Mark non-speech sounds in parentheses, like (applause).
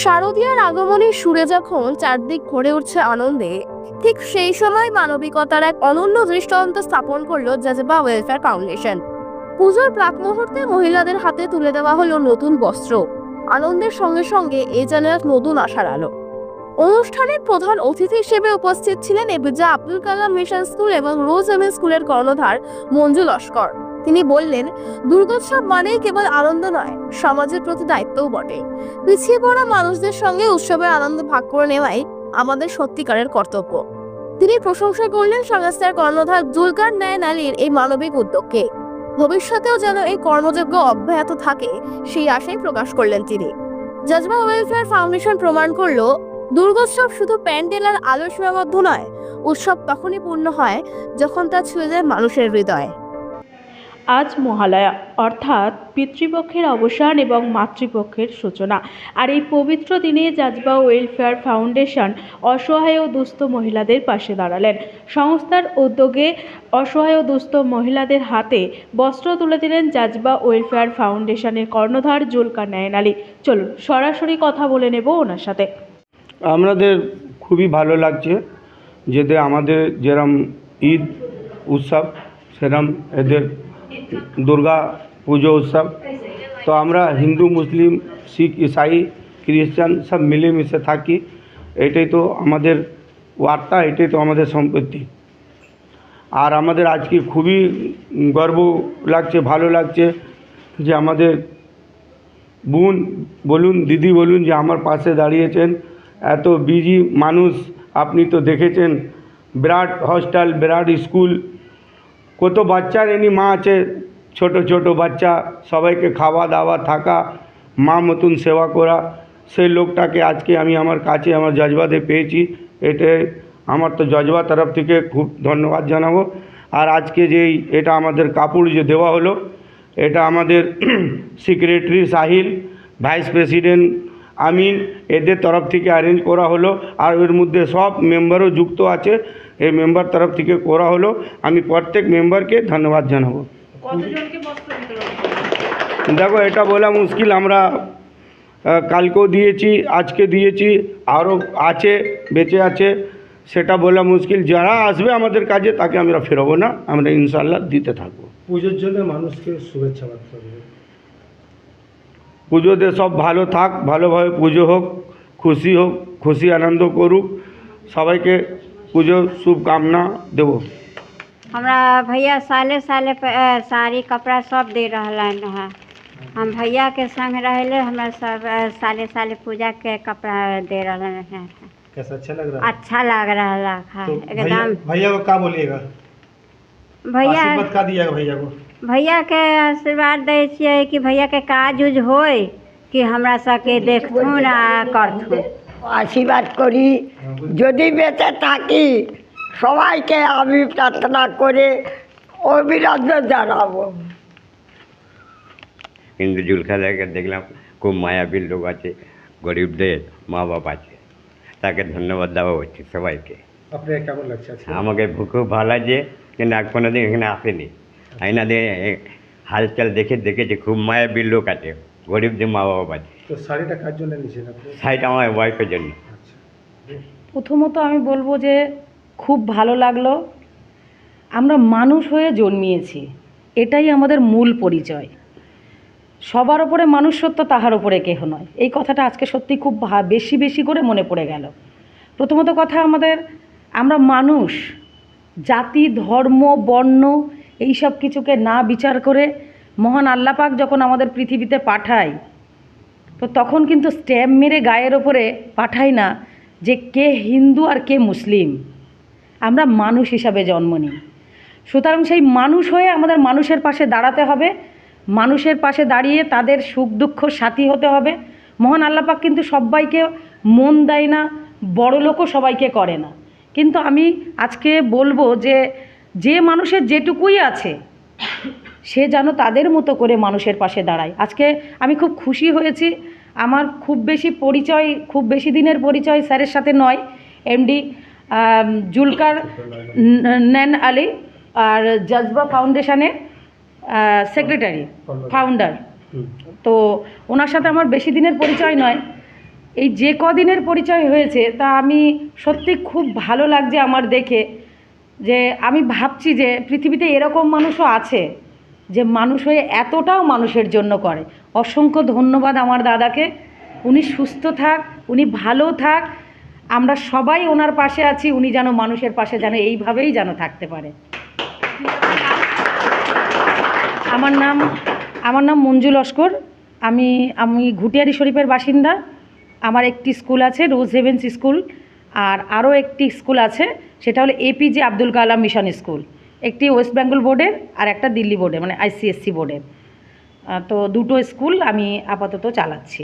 শারদীয়ার আগমনের সুরে যখন চারদিক ভরে উঠছে আনন্দে, ঠিক সেই সময় মানবিকতার এক অনন্য দৃষ্টান্ত স্থাপন করল জাজবা ওয়েলফেয়ার ফাউন্ডেশন। পুজোর প্রাক মুহূর্তে মহিলাদের হাতে তুলে দেওয়া হলো নতুন বস্ত্র। আনন্দের সঙ্গে সঙ্গে এ যেন এক নতুন আশার আলো। অনুষ্ঠানের প্রধান অতিথি হিসেবে উপস্থিত ছিলেন A P J Abdul Kalam mission school এবং রোজ এম স্কুলের কর্ণধার মঞ্জু লস্কর। তিনি বললেন, দুর্গোৎসব মানেই কেবল আনন্দ নয়, সমাজের প্রতি দায়িত্বও বটে। পিছিয়ে পড়া মানুষদের সঙ্গে উৎসবের আনন্দ ভাগ করে নেওয়াই আমাদের সত্যিকারের কর্তব্য। তিনি প্রশংসা করলেন সংস্থার কর্ণধার জুলকার নায়ন আলীর এই মানবিক উদ্যোগকে। ভবিষ্যতেও যেন এই কর্মযজ্ঞ অব্যাহত থাকে, সেই আশাই প্রকাশ করলেন তিনি। জজবা ওয়েলফেয়ার ফাউন্ডেশন প্রমাণ করল, দুর্গোৎসব শুধু প্যান্ডেল আর আলো সীমাবদ্ধ নয়, উৎসব তখনই পূর্ণ হয় যখন তা ছুঁয়ে যায় মানুষের হৃদয়। আজ মহালয়া, অর্থাৎ পিতৃপক্ষের অবসান এবং মাতৃপক্ষের সূচনা। আর এই পবিত্র দিনে জাজবা ওয়েলফেয়ার ফাউন্ডেশন অসহায় ও দুস্থ মহিলাদের পাশে দাঁড়ালেন। সংস্থার উদ্যোগে অসহায় ও দুস্থ মহিলাদের হাতে বস্ত্র তুলে দিলেন জাজবা ওয়েলফেয়ার ফাউন্ডেশনের কর্ণধার জুলকার নায়ন আলী চলুন, সরাসরি কথা বলে নেব ওনার সাথে। আমাদের খুবই ভালো লাগছে যেতে আমাদের যেরম ঈদ, উৎসব, সেরম এদের দুর্গা পুজো উৎসব। তো আমরা হিন্দু, মুসলিম, শিখ, ইসাই, খ্রিস্টান সব মিলেমিশে থাকি। এটাই তো আমাদের বার্তা, এটাই তো আমাদের সম্পত্তি। আর আমাদের আজকে খুবই গর্ব লাগছে, ভালো লাগছে যে আমাদের বোন বলুন, দিদি বলুন যে আমার পাশে দাঁড়িয়েছেন। এত বিজি মানুষ আপনি তো দেখেছেন। বিরাট হস্টেল বিরাট স্কুল কত বাচ্চার এনি মা আছে, ছোট ছোট বাচ্চা, সবাইকে খাওয়া দাওয়া, থাকা, মা মতন সেবা করা, সেই লোকটাকে আজকে আমি আমার কাছে, আমার জজবাতে পেয়েছি। এতে আমার তো জজবা তরফ থেকে খুব ধন্যবাদ জানাব। আর আজকে যেই এটা আমাদের কাপড় যে দেওয়া হলো, এটা আমাদের (clears throat) secretary Sahil vice president Amin, এদের তরফ থেকে অ্যারেঞ্জ করা হলো। আর এর মধ্যে সব মেম্বারও যুক্ত আছে। এই মেম্বার তরফ থেকে করা হলো। আমি প্রত্যেক মেম্বারকে ধন্যবাদ জানাব। দেখো এটা বলা মুশকিল। আমরা কালকেও দিয়েছি আজকে দিয়েছি আরও আছে বেঁচে আছে সেটা বলা মুশকিল। যারা আসবে আমাদের কাজে তাকে আমরা ফেরবো না। আমরা ইনশাল্লাহ দিতে থাকব। পুজোর জন্য মানুষকে শুভেচ্ছা বার্তা পুজোতে সব ভালো থাক ভালোভাবে পুজো হোক খুশি হোক খুশি আনন্দ করুক। সবাইকে पूजो शुभकामना देवो। हमरा भैया साले साले साड़ी कपड़ा सब दे रहा है। हम भैया के संग रह हमरा सब साले साले पूजा के कपड़ा दे रहा है। कैसा अच्छा लग रहा है? अच्छा लग रहा है हाँ, तो एकदम। भैया को क्या बोलिएगा? भैया का दिया भैया को? भैया के आशीर्वाद दी कि भैया के काज उज हो कि हमरा सके देखू आ करथुन। আশীর্বাদ করি। যদি বেঁচে থাকি সবাইকে আমি প্রার্থনা করে অভিনন্দন জানাব। কিন্তু জুলখাদাকে দেখলাম খুব মায়াবীর লোক আছে গরিবদের মা বাপ আছে। তাকে ধন্যবাদ দেওয়া উচিত সবাইকে। আপনার কেমন লাগছে আমাকে খুব ভালো লাগছে কিন্তু এক কোনো দিন এখানে আসেনি। আইনা দিয়ে এ- হালচাল দেখে দেখেছি খুব মায়াবীর লোক আছে গরিবদের মা বাপ আছে। তো শাড়িটা কার জন্য নিয়েছেন আপনি? সাইড আমার ওয়াইফের জন্য। আচ্ছা। প্রথমত আমি বলব যে খুব ভালো লাগল। আমরা মানুষ হয়ে জন্মিয়েছি এটাই আমাদের মূল পরিচয়। সবার ওপরে মানুষত্ব তাহার ওপরে কেহ নয়। এই কথাটা আজকে সত্যি খুব ভা- বেশি বেশি করে মনে পড়ে গেল। প্রথমত কথা আমাদের আমরা মানুষ জাতি ধর্ম বর্ণ এই সব কিছুকে না বিচার করে মহান আল্লাপাক যখন আমাদের পৃথিবীতে পাঠায় তো তখন কিন্তু স্ট্যাম্প মেরে গায়ের ওপরে পাঠায় না যে কে হিন্দু আর কে মুসলিম। আমরা মানুষ হিসাবে জন্ম নিই। সুতরাং সেই মানুষ হয়ে আমাদের মানুষের পাশে দাঁড়াতে হবে। মানুষের পাশে দাঁড়িয়ে তাদের সুখ দুঃখ সাথী হতে হবে। মহান আল্লাপাক কিন্তু সবাইকে মন দেয় না, বড় লোকও সবাইকে করে না। কিন্তু আমি আজকে বলব যে যে মানুষের যেটুকুই আছে, সে যেন তাদের মতো করে মানুষের পাশে দাঁড়ায়। আজকে আমি খুব খুশি হয়েছি। আমার খুব বেশি পরিচয় খুব বেশি দিনের পরিচয় স্যারের সাথে নয়। এমডি জুলকার নেন আলী আর জজবা ফাউন্ডেশনের সেক্রেটারি ফাউন্ডার তো ওনার সাথে আমার বেশি দিনের পরিচয় নয়। এই যে কদিনের পরিচয় হয়েছে তা আমি সত্যি খুব ভালো লাগছে আমার দেখে যে আমি ভাবছি যে পৃথিবীতে এরকম মানুষও আছে যে মানুষ হয়ে এতটাও মানুষের জন্য করে। অসংখ্য ধন্যবাদ আমার দাদাকে। উনি সুস্থ থাক, উনি ভালো থাক। আমরা সবাই ওনার পাশে আছি, উনি যেন মানুষের পাশে যেন এইভাবেই যেন থাকতে পারে। আমার নাম আমার নাম মঞ্জু লস্কর। আমি আমি ঘুটিয়ারি শরীফের বাসিন্দা। আমার একটি স্কুল আছে, রোজ হেভেন্স স্কুল। আর আরও একটি স্কুল আছে, সেটা হলো A P J Abdul Kalam mission school. একটি ওয়েস্ট বেঙ্গল বোর্ডের আর একটা দিল্লি বোর্ডের মানে আইসিএসসি বোর্ডের। তো দুটো স্কুল আমি আপাতত চালাচ্ছি।